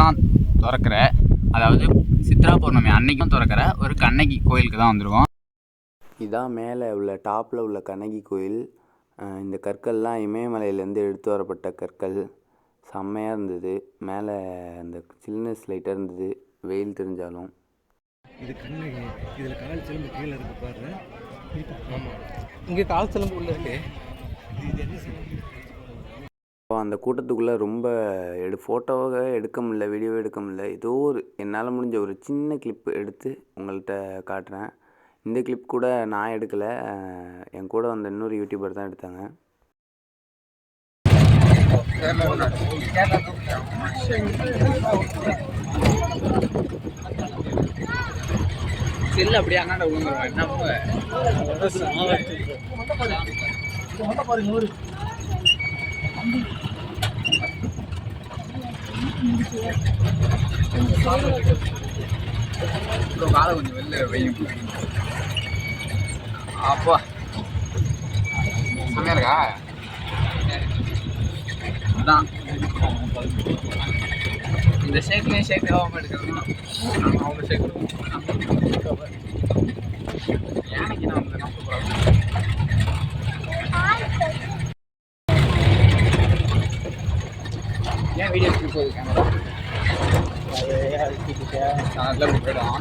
மட்டும்தான் திறக்கிற அதாவது சித்ரா பௌர்ணமி அன்னைக்கும் திறக்கிற ஒரு கண்ணகி கோயிலுக்கு தான் வந்திருக்கோம். இதான் மேலே உள்ள டாப்பில் உள்ள கண்ணகி கோயில். இந்த கற்கள்லாம் இமயமலையிலேருந்து எடுத்து வரப்பட்ட கற்கள். செம்மையாக இருந்தது. மேலே அந்த சில்னஸ் லைட்டாக இருந்தது. வெயில் தெரிஞ்சாலும். இது கண்ணகி. இதில் கால் சிலம்பு கீழே இருக்கு பாரு ஆமாம் இங்கே கால் சிலம்பு உள்ள இருக்கு இது என்ன சிலம்பு அப்போ அந்த கூட்டத்துக்குள்ளே ரொம்ப எடு ஃபோட்டோவாக எடுக்க முடியல வீடியோ எடுக்க முடியல ஏதோ ஒரு என்னால் முடிஞ்ச ஒரு சின்ன கிளிப் எடுத்து உங்கள்கிட்ட காட்டுறேன் இந்த கிளிப் கூட நான் எடுக்கலை என் கூட வந்த இன்னொரு யூடியூபர் தான் எடுத்தாங்க செல்லு அப்படியே என்ன அப்புறம் காலை கொஞ்சம் வெளில வெய்யும் அப்பா. செம்மையா இருக்கா? அதான் இந்த ஷேக்லேயும் ஷேக் ஆகாமல் எடுக்கிறது அவங்க ஷேக் யானைக்கு நான் வந்து நான் ஏன் வீடியோ எடுத்து போகுது கேமரா அதெல்லாம் இப்படி போயிடும்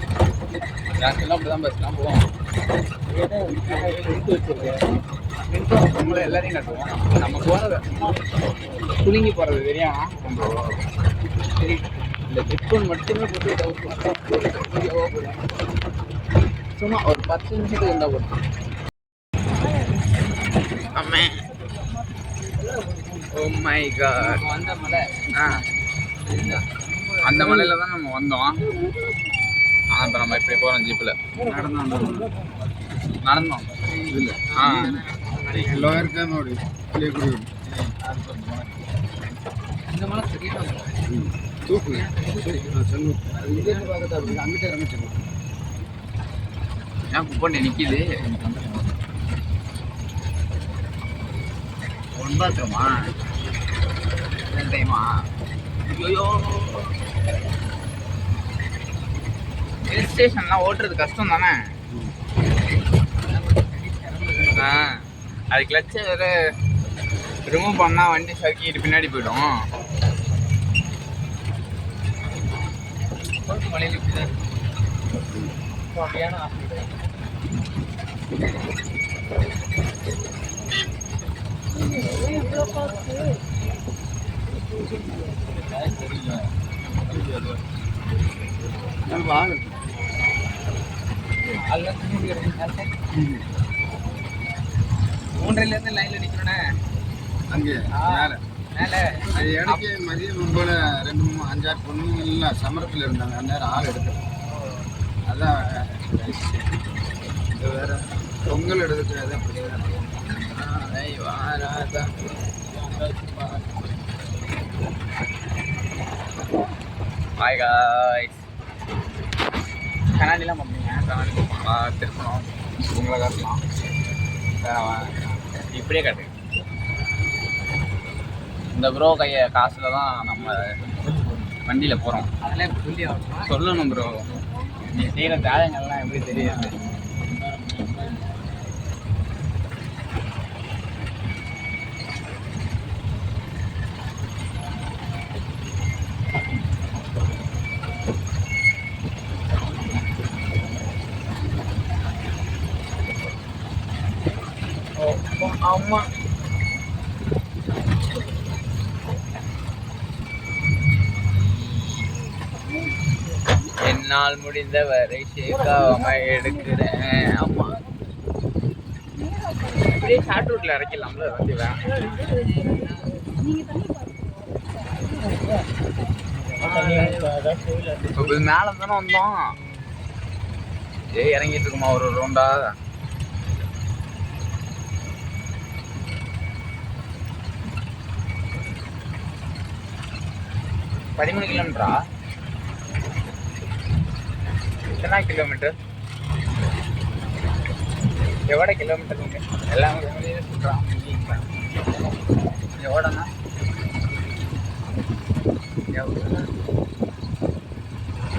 யாருக்கெல்லாம் அப்படி தான் பஸ்லாம் போவோம். நம்மள எல்லாரையும் கட்டுவோம் நம்ம போகிறது குலுங்கி போகிறது தெரியும் சரி இந்த ஹெட்ஃபோன் மட்டுமே போட்டு சும்மா ஒரு பத்து நிமிஷத்துக்கு இருந்தால் போதும். அம்மே. ஓ மை காட் அந்த மலை. ஆ. அந்த மலையில தான் நம்ம வந்தோம். ஆ இப்போ நம்ம இப்படி போகிறோம் ஜீப்பில் நடந்தோம் நடந்தோம். இதில் ஆ. ನೋಡಿ புளியக்குடி இந்த மலை சரியான தூக்கு. அங்கிட்ட இறங்கிட்டு ஏன் குப்பண்டி நிற்கிது ஒன் பாத்ரூமா ரெண்டு டைமா ஐயோ ஹில் ஸ்டேஷன்லாம் ஓட்டுறது கஷ்டம் தானே ஆ அது கிளச்சை வேறு ரிமூவ் பண்ணால் வண்டி சறுக்கிட்டு பின்னாடி போயிடும். மலையில் இப்படி தான் சரியான மூன்றிலேருந்து லைனில் நிற்கிறோண்ணே அங்கே மேலே. மேலே. எனக்கு மதியம் போல ரெண்டு மூணு அஞ்சாறு பொண்ணுங்க எல்லாம் சமரத்தில் இருந்தாங்க. அந்நேரம் ஆள் எடுக்கல அதான் வேற. பொங்கல் எடுக்கிறது அப்படி ஹாய் காய்ஸ் கண்ணாடிலாம் பார்ப்பீங்க கண்ணாடி திருப்பணும். உங்களை காட்டலாம். இப்படியே காட்டு. இந்த ப்ரோ கைய காசுல தான் நம்ம வண்டியில் போகிறோம் அதெல்லாம் சொல்லி சொல்லணும் ப்ரோ நீ செய்கிற தியாகங்கள்லாம் எப்படி தெரியாது? அம்மா என்னால் முடிந்தவரை சேர்க்காம எடுக்கிறேன். அம்மா அப்படியே ஷார்ட் ரூட்ல இறக்கலாம்ல வண்டி இது மேலே தானே வந்தோம். ஏ இறங்கிட்டு இருக்குமா ஒரு ரவுண்டா பதிமூணு கிலோமீட்டரா? எத்தனை கிலோமீட்டர்? எவ்வளோ கிலோமீட்டர் இருக்கு? எல்லாமே வெளியே சொல்கிறான் எவ்வளோண்ணா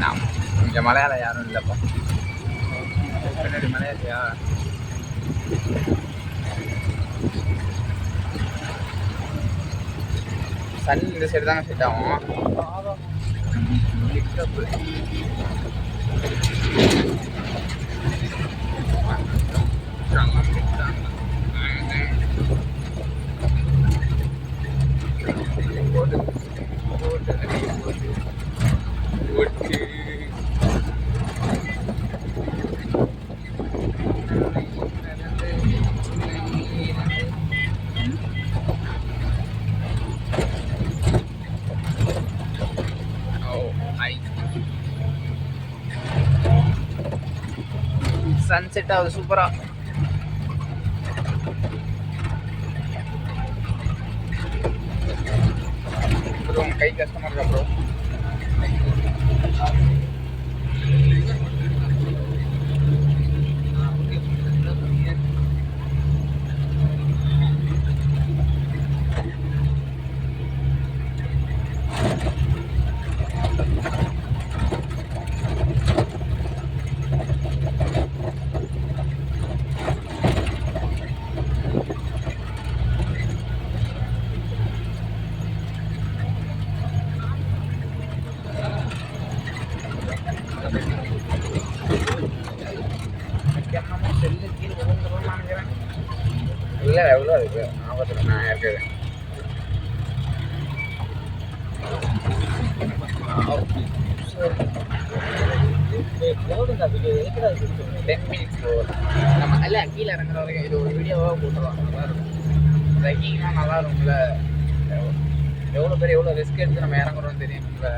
நான் இங்கே மலையாளம் யாரும் இல்லைப்பா. பின்னாடி மலையாளியா? சன் இந்த சைடு தாங்க செட் ஆகும். சன்செட் ஆகுது சூப்பராக ப்ரோ கை கஷ்டமாக இருக்கா ப்ரோ இருக்கு. ஆபத்தில் நான் இருக்கிறேன் நம்ம இல்லை கீழே இறங்குற வரைக்கும் இது ஒரு வீடியோவாக போட்டுருவாங்க. நல்லா இருக்கும். ட்ரெக்கிங்லாம் நல்லா இருக்கும்ல. எவ்வளோ பேர் எவ்வளோ ரிஸ்க் எடுத்து நம்ம இறங்குறோம்னு தெரியும்ல.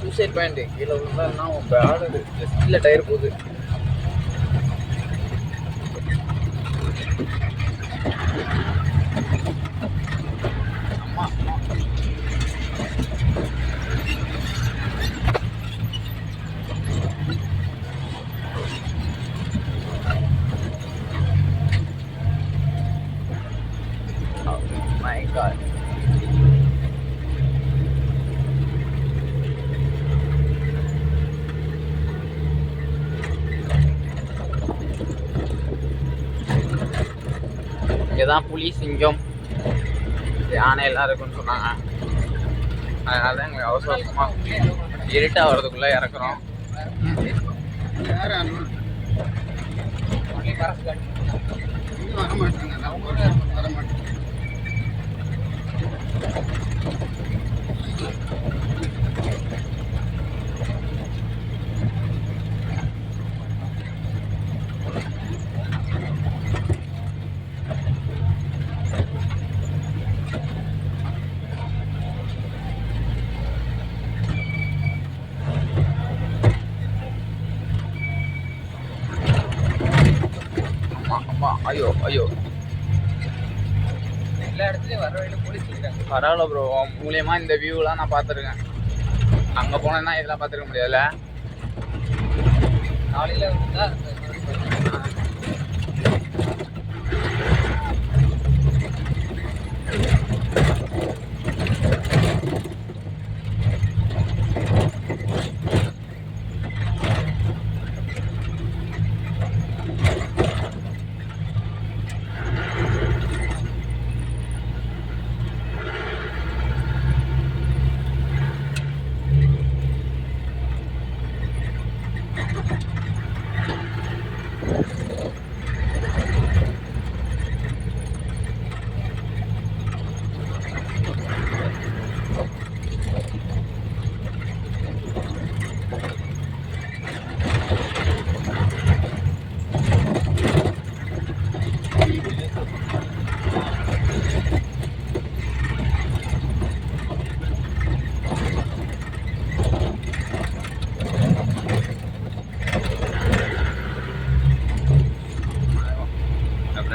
சூசைட் பாயிண்ட் கீழே விழுந்தாருன்னா உன் பேடு கீழே டயர் போகுது. Ờ, right. புலி சிங்கம் யானை எல்லாம் இருக்குன்னு சொன்னாங்க. அதனால தான் எங்களுக்கு அவசர அவசரமாக இருட்டாக வர்றதுக்குள்ளே இறக்குறோம். வரமாட்டாங்க அண்ணன்? இங்க வர மாட்டாங்க நம்ம ஊர்ல வர மாட்டாங்க அம்மா அம்மா ஐயோ. எல்லா இடத்துலயும் வர வழியில போலீஸ் இருக்காங்க பரவாயில்ல ப்ரோ மூலியமா இந்த வியூலாம் நான் பார்த்துருக்கேன். அங்கே போனேன்னா இதெல்லாம் பார்த்துருக்க முடியாதுல்ல? காலையில வந்தா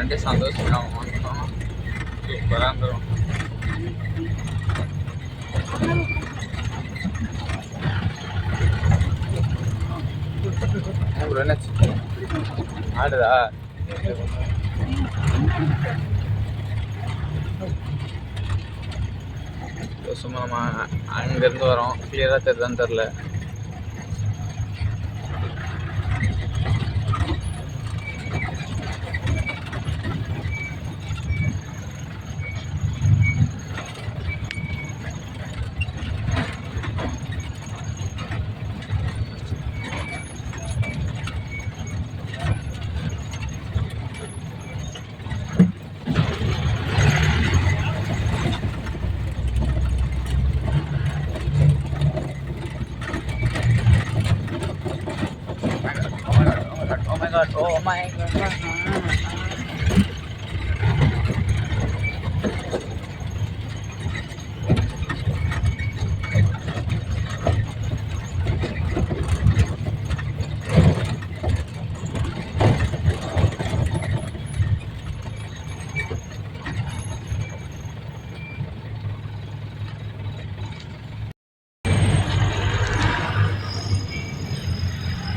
என் ஃப்ரெண்டு சந்தோஷம் வாங்கிட்டோம் சூப்பராக இருந்துடும் ஆடுதா சும்மா நம்ம அங்கேருந்து வரோம் கிளியராக தெரியுதான்னு தெரில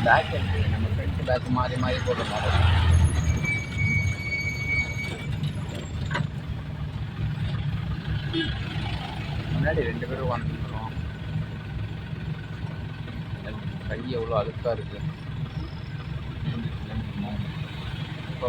பேக் இருக்கு நம்ம ஃப்ரண்ட் பேக் மாறி மாறி போடுற மாதிரி முன்னாடி ரெண்டு பேரும் உட்காந்துருக்கோம் கை எவ்வளோ அழுக்காக இருக்குது இப்போ